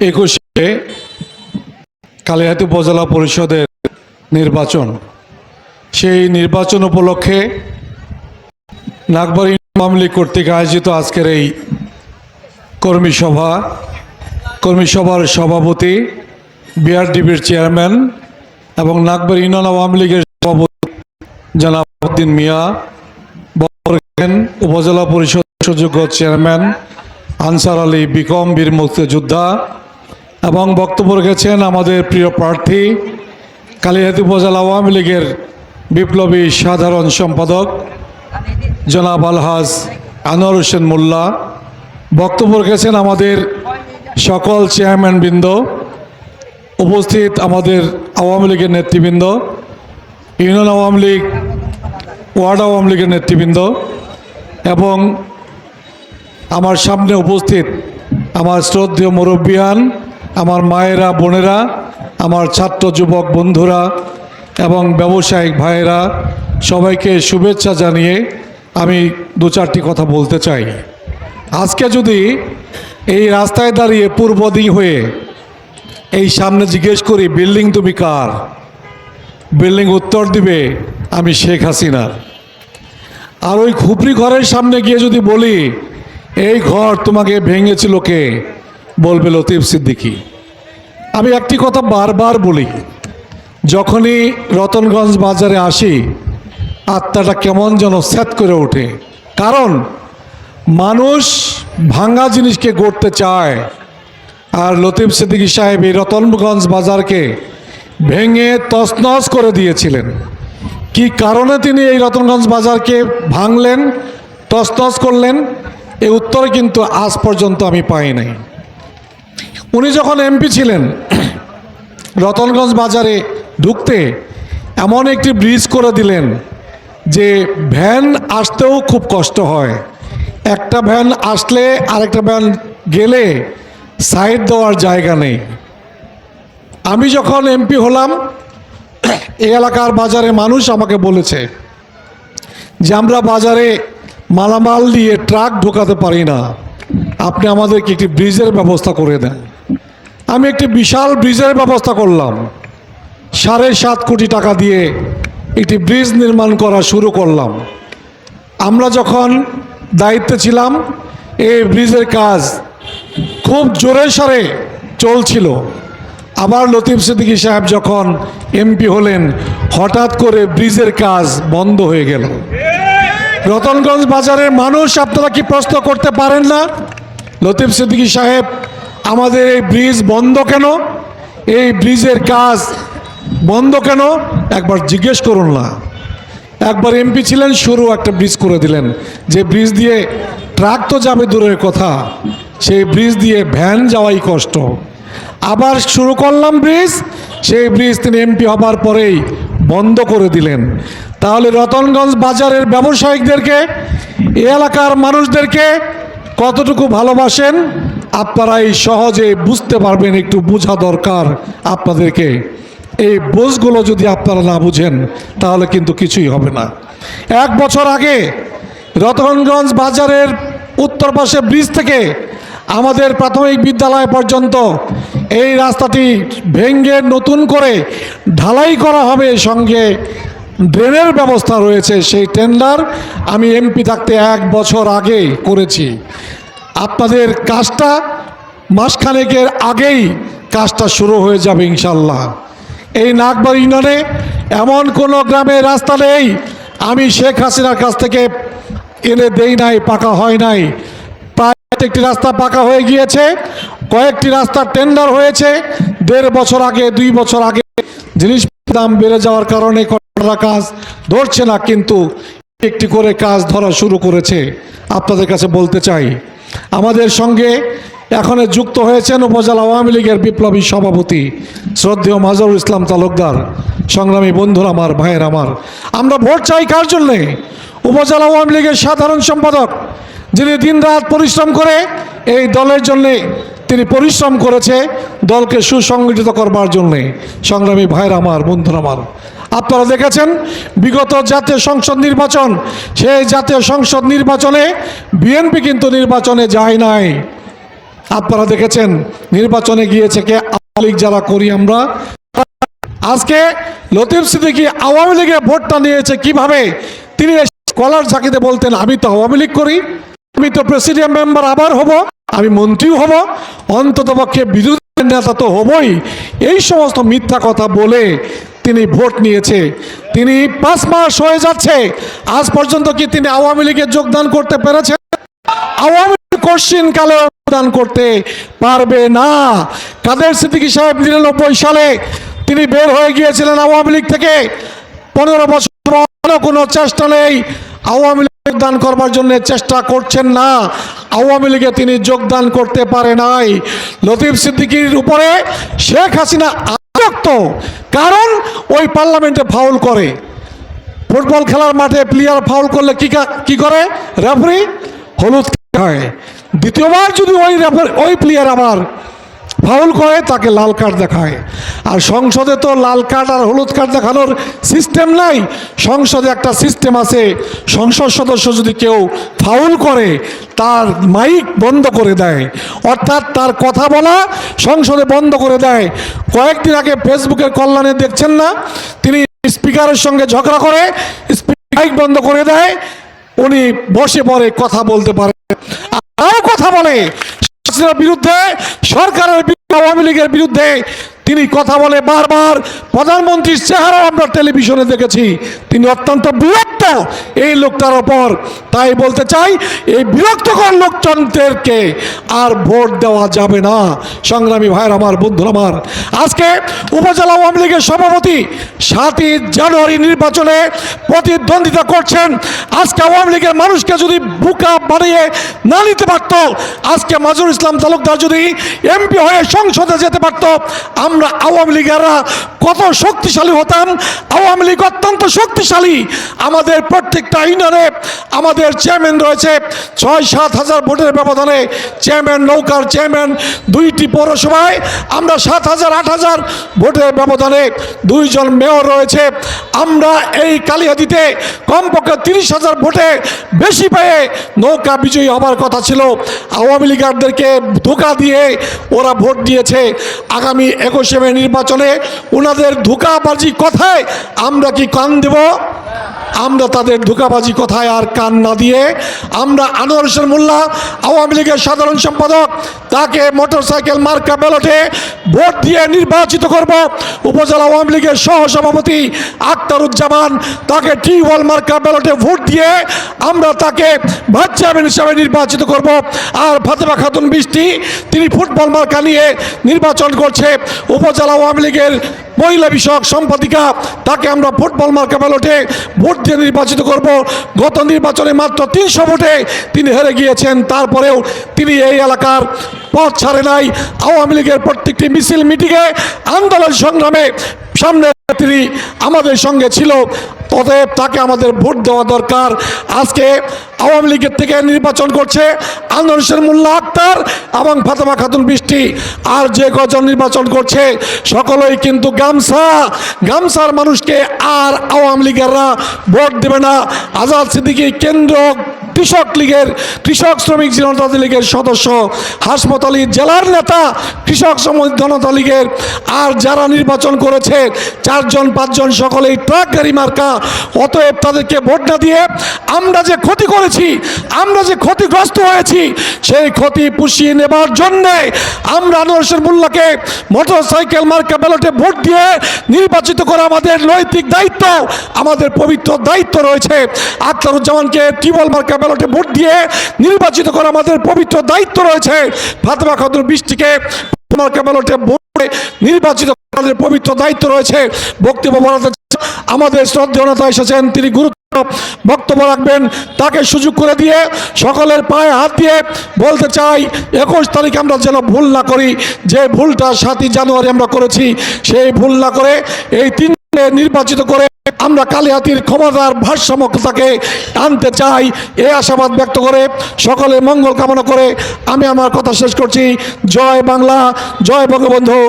একুশে কালিহাতি উপজেলা পরিষদের নির্বাচন। সেই নির্বাচন উপলক্ষে নাগবাড়ি আওয়ামী লীগ কর্তৃক আয়োজিত আজকের এই কর্মী সভা, কর্মী সভার সভাপতি, বিআরডিবির চেয়ারম্যান এবং নাগবাড়ি ইউনিয়ন আওয়ামী লীগের সভাপতি জনাব উদ্দিন মিয়া বর্গেন উপজেলা পরিষদ সুযোগ্য চেয়ারম্যান আনসার আলী বিকম বীর মুক্তিযোদ্ধা এবং বক্তব্য রেখেছেন আমাদের প্রিয় প্রার্থী কালিহাতি উপজেলা আওয়ামী লীগের বিপ্লবী সাধারণ সম্পাদক জনাব আলহাজ আনোয়ার হোসেন মোল্লা। বক্তব্য রেখেছেন আমাদের সকল চেয়ারম্যানবৃন্দ, উপস্থিত আমাদের আওয়ামী লীগের নেতৃবৃন্দ, union Awami League, ward Awami লীগের নেতৃবৃন্দ এবং আমার সামনে উপস্থিত আমার শ্রদ্ধেয় মুরব্বিয়ান আমার মায়েরা, বোনেরা, আমার ছাত্র যুবক বন্ধুরা এবং ব্যবসায়িক ভাইয়েরা, সবাইকে শুভেচ্ছা জানিয়ে আমি দু চারটি কথা বলতে চাই। আজকে যদি এই রাস্তায় দাঁড়িয়ে পূর্ব দিক হয়ে এই সামনে জিজ্ঞেস করি, বিল্ডিং তুমি কার? বিল্ডিং উত্তর দিবে, আমি শেখ হাসিনার আর ওই খুপড়ি ঘরের সামনে গিয়ে যদি বলি, এই ঘর তোমাকে ভেঙেছিল কে? বলবে লতিফ সিদ্দিকি। আমি একটি কথা বারবার বলি, যখনই রতনগঞ্জ বাজারে আসি, আত্মাটা কেমন যেন স্যাত করে ওঠে। কারণ মানুষ ভাঙ্গা জিনিসকে গড়তে চায়, আর লতিফ সিদ্দিকী সাহেব এই রতনগঞ্জ বাজারকে ভেঙে তছনছ করে দিয়েছিলেন। কি কারণে তিনি এই রতনগঞ্জ বাজারকে ভাঙলেন, তছনছ করলেন এই উত্তর কিন্তু আজ পর্যন্ত আমি পাই নাই। উনি যখন এমপি ছিলেন, রতনগঞ্জ বাজারে ঢুকতে এমন একটি ব্রিজ করে দিলেন যে ভ্যান আসতেও খুব কষ্ট হয়। একটা ভ্যান আসলে আরেকটা ভ্যান গেলে সাইড দেওয়ার জায়গা নেই। আমি যখন এমপি হলাম, এই এলাকার বাজারে মানুষ আমাকে বলেছে যে আমরা বাজারে মালামাল দিয়ে ট্রাক ঢোকাতে পারি না। আপনি আমাদেরকে একটি ব্রিজের ব্যবস্থা করে দেন। আমি একটি বিশাল ব্রিজের ব্যবস্থা করলাম। সাড়ে সাত কোটি টাকা দিয়ে একটি ব্রিজ নির্মাণ করা শুরু করলাম। আমরা যখন দায়িত্বে ছিলাম, এই ব্রিজের কাজ খুব জোরে সরে চলছিল। আবার লতিফ সিদ্দিকী সাহেব যখন এমপি হলেন, হঠাৎ করে ব্রিজের কাজ বন্ধ হয়ে গেল। রতনগঞ্জ বাজারের মানুষ, আপনারা কি প্রশ্ন করতে পারেন না? লতিফ সিদ্দিকী সাহেব আমাদের এই ব্রিজ বন্ধ কেন? এই ব্রিজের কাজ বন্ধ কেন? একবার জিজ্ঞেস করুন না। একবার এমপি ছিলেন, সরু একটা ব্রিজ করে দিলেন। যে ব্রিজ দিয়ে ট্রাক তো যাবে দূরের কথা, সেই ব্রিজ দিয়ে ভ্যান যাওয়াই কষ্ট। আবার শুরু করলাম ব্রিজ, সেই ব্রিজ তিনি এমপি হবার পরেই বন্ধ করে দিলেন। তাহলে রতনগঞ্জ বাজারের ব্যবসায়িকদেরকে এলাকার মানুষদেরকে কতটুকু ভালোবাসেন? আপনারা এই সহজে বুঝতে পারবেন, একটু বোঝা দরকার আপনাদেরকে। এই বোঝগুলো যদি আপনারা না বুঝেন, তাহলে কিন্তু কিছুই হবে না। এক বছর আগে রতনগঞ্জ বাজারের উত্তর পাশে ব্রিজ থেকে আমাদের প্রাথমিক বিদ্যালয় পর্যন্ত এই রাস্তাটি ভেঙ্গে নতুন করে ঢালাই করা হবে সঙ্গে ড্রেনের ব্যবস্থা রয়েছে। সেই টেন্ডার আমি এমপি থাকতে এক বছর আগে করেছি। আপনাদের কাজটা মাসখানেকের আগেই কাজটা শুরু হয়ে যাবে ইনশাল্লাহ এই নাগবাড়ি ইউনিয়নে এমন কোনো গ্রামে রাস্তা নেই, আমি শেখ হাসিনার কাছ থেকে এনে দেই নাই, পাকা হয় নাই। প্রায় একটি রাস্তা পাকা হয়ে গিয়েছে, কয়েকটি রাস্তা টেন্ডার হয়েছে। দেড় বছর আগে, দুই বছর আগে জিনিস দাম বেড়ে যাওয়ার কারণে কাজ ধরছে না, কিন্তু একটি করে কাজ ধরা শুরু করেছে। আপনাদের কাছে বলতে চাই আমাদের সঙ্গে এখন যুক্ত হয়েছেন উপজেলা আওয়ামী লীগের বিপ্লবী সভাপতি শ্রদ্ধেয় মাজহারুল ইসলাম তালুকদার, সংগ্রামী বন্ধুরা আমার, ভাইয়ের আমার। আমরা ভোট চাই কার জন্যে? উপজেলা আওয়ামী লীগের সাধারণ সম্পাদক, যিনি দিনরাত পরিশ্রম করে এই দলের জন্যে তিনি পরিশ্রম করেছে, দলকে সুসংগঠিত করবার জন্যে। সংগ্রামী ভাইয়ের আমার, বন্ধুরা আমার। আপনারা দেখেছেন, বিগত জাতীয় সংসদ নির্বাচন, সেই জাতীয় সংসদ নির্বাচনে বিএনপি কিন্তু নির্বাচনে যায় নাই। আপনারা দেখেছেন, নির্বাচনে গিয়েছে কে? আওয়ামী লীগ যারা করি আমরা। আজকে লতিফ সিদ্দিকী আওয়ামী লীগের ভোটটা নিয়েছে কীভাবে? তিনি কলার ঝাঁকিতে বলতেন, আমি তো আওয়ামী লীগ করি, আমি তো প্রেসিডেন্ট মেম্বার, আবার হব, আমি মন্ত্রীও হব অন্তত পক্ষে বিরোধী নেতা তো হবই। এই সমস্ত মিথ্যা কথা বলে তিনি ভোট নিয়েছে। তিনি পাঁচ মাস হয়ে যাচ্ছে। আজ পর্যন্ত কি তিনি আওয়ামী লীগে যোগদান করতে পেরেছেন? আওয়ামী কোশ্চিন কালে প্রদান করতে পারবে না। কাদের সিদ্দিকী সাহেব নিরানব্বই সালে তিনি বের হয়ে গিয়েছিলেন আওয়ামী লীগ থেকে? পনেরো বছর কোনো চেষ্টা নেই। আওয়ামী লীগ যোগদান করবার জন্য চেষ্টা করছেন না। আওয়ামী লীগে তিনি যোগদান করতে পারে নাই। লতিফ সিদ্দিকীর উপরে শেখ হাসিনা আসক্ত কারণ ওই পার্লামেন্টে ফাউল করে। ফুটবল খেলার মাঠে প্লেয়ার ফাউল করলে কি কা- করে? রেফারি হলুদ হয়। দ্বিতীয়বার যদি ওই রেফারি ওই প্লেয়ার আবার ফাউল করে, তাকে লাল কার্ড দেখায়। আর সংসদে তো লাল কার্ড আর হলুদ কার্ড দেখানোর সিস্টেম নাই। সংসদে একটা সিস্টেম আছে, সংসদ সদস্য যদি কেউ ফাউল করে, তার মাইক বন্ধ করে দেয়। অর্থাৎ তার কথা বলা সংসদে বন্ধ করে দেয়। কয়েকদিন আগে ফেসবুকের কল্যাণে দেখছেন না, তিনি স্পিকারের সঙ্গে ঝগড়া করে মাইক বন্ধ করে দেয়, উনি বসে পড়ে কথা বলতে পারে। আরও কথা বলে বিরুদ্ধে সরকারের আওয়ামী লীগের বিরুদ্ধে তিনি কথা বলে বারবার, প্রধানমন্ত্রীর চেহারা আমরা টেলিভিশনে দেখেছি। তিনি অত্যন্ত বিরক্ত এই লোকটার ওপর। তাই বলতে চাই, এই বিরক্তকর লোকজনদেরকে আর ভোট দেওয়া যাবে না। সংগ্রামী ভাইয়ের আমার, বন্ধুরা আমার, আজকে উপজেলা আওয়ামী লীগের সভাপতি সাতই জানুয়ারি নির্বাচনে প্রতিদ্বন্দ্বিতা করছেন। আজকে আওয়ামী লীগের মানুষকে যদি বুকা বানিয়ে না নিতে পারত, আজকে মাজুর ইসলাম তালুকদার যদি এমপি হয়ে সংসদে যেতে পারত আমরা আওয়ামী লীগেরা কত শক্তিশালী হতাম? আওয়ামী লীগ অত্যন্ত শক্তিশালী আমাদের প্রত্যেকটা ইউনিয়নে আমাদের চেয়ারম্যান রয়েছে। ছয় সাত হাজার ভোটের ব্যবধানে চেয়ারম্যান, নৌকার চেয়ারম্যান দুইটি পৌরসভায়। আমরা সাত হাজার, আট হাজার ভোটের ব্যবধানে দুইজন মেয়র রয়েছে। আমরা এই কালিয়াদিতে কমপক্ষে তিরিশ হাজার ভোটে বেশি পেয়ে নৌকা বিজয়ী হবার কথা ছিল। আওয়ামী লীগারদেরকে ধোকা দিয়ে ওরা ভোট দিয়েছে। আগামী একুশে মে নির্বাচনে ওনাদের ধোকাবাজি কথায় আমরা কি কান দেব? আমরা তাদের ধোকাবাজি কথায় আর কান না দিয়ে আমরা আনোয়ার হোসেন মোল্লা, আওয়ামী লীগের সাধারণ সম্পাদক, তাকে মোটরসাইকেল মার্কা ব্যালটে ভোট দিয়ে নির্বাচিত করব। উপজেলা আওয়ামী লীগের সহসভাপতি আক্তারুজ্জামান তাকে টিউবওয়েল মার্কা ব্যালটে ভোট দিয়ে আমরা তাকে ভাইস চেয়ারম্যান হিসাবে নির্বাচিত করব। আর ফাতেমা খাতুন বৃষ্টি, তিনি ফুটবল মার্কা নিয়ে নির্বাচন করছে। উপজেলা আওয়ামী লীগের মহিলা বিষয়ক সম্পাদিকা, তাকে আমরা ফুটবল মার্কা ব্যালটে ভোট দিয়ে নির্বাচিত করব। গত নির্বাচনে মাত্র তিনশো ভোটে তিনি হেরে গিয়েছেন। তারপরেও তিনি এই এলাকার পথ ছাড়ে নাই। আওয়ামী লীগের প্রত্যেকটি মিছিল, মিটিংয়ে আন্দোলন সংগ্রামে সামনে তিনি আমাদের সঙ্গে ছিল অতএব তাকে আমাদের ভোট দেওয়া দরকার। আজকে আওয়ামী লীগের থেকে নির্বাচন করছে আন্দোলনের মোল্লা আক্তার এবং ফাতেমা খাতুন বৃষ্টি। আর যে কজন নির্বাচন করছে, সকলেই কিন্তু গামছা। গামছার মানুষকে আর আওয়ামী লীগেররা ভোট দেবে না। আজাদ সিদ্দিকী কেন্দ্র কৃষক লীগের, কৃষক শ্রমিক জনতা লীগের সদস্য হাসমত আলী জেলার নেতা, কৃষক শ্রমিক জনতা লীগের। আর যারা নির্বাচন করেছে, চারজন, পাঁচজন সকলেই ট্রাক গাড়ি মার্কা। অতএব তাদেরকে ভোট না দিয়ে আমরা যে ক্ষতি করেছি, আমরা যে ক্ষতিগ্রস্ত হয়েছি, সেই ক্ষতি পুষিয়ে নেবার জন্যে আমরা আনোয়ার মোল্লাকে মোটর সাইকেল মার্কা ব্যালটে ভোট দিয়ে নির্বাচিত করা আমাদের নৈতিক দায়িত্ব, আমাদের পবিত্র দায়িত্ব রয়েছে। আখতারুজ্জামানকে টিবল মার্কা ব্যালটে ভোট দিয়ে নির্বাচিত করা আমাদের পবিত্র দায়িত্ব রয়েছে। ফাতেমা খাতুন বৃষ্টিকে মার্কা ব্যালটে ভোট দিয়ে নির্বাচিত করা আমাদের পবিত্র দায়িত্ব রয়েছে। বক্তব্য বলাতে আমাদের শ্রদ্ধেয় নেতা এসেছেন, তিনি গুরুত্ব বক্তব্য রাখবেন। তাকে সুযোগ করে দিয়ে সকলের পায়ে হাত দিয়ে বলতে চাই, একুশ তারিখ আমরা যেন ভুল না করি, যে ভুলটা সাতই জানুয়ারি আমরা করেছি, সেই ভুল না করে এই তিন নির্বাচিত করে আমরা কালিহাতির ক্ষমতার ভারসাম্যতাকে আনতে চাই। এ আশাবাদ ব্যক্ত করে সকলে মঙ্গল কামনা করে আমি আমার কথা শেষ করছি। জয় বাংলা, জয় বঙ্গবন্ধু।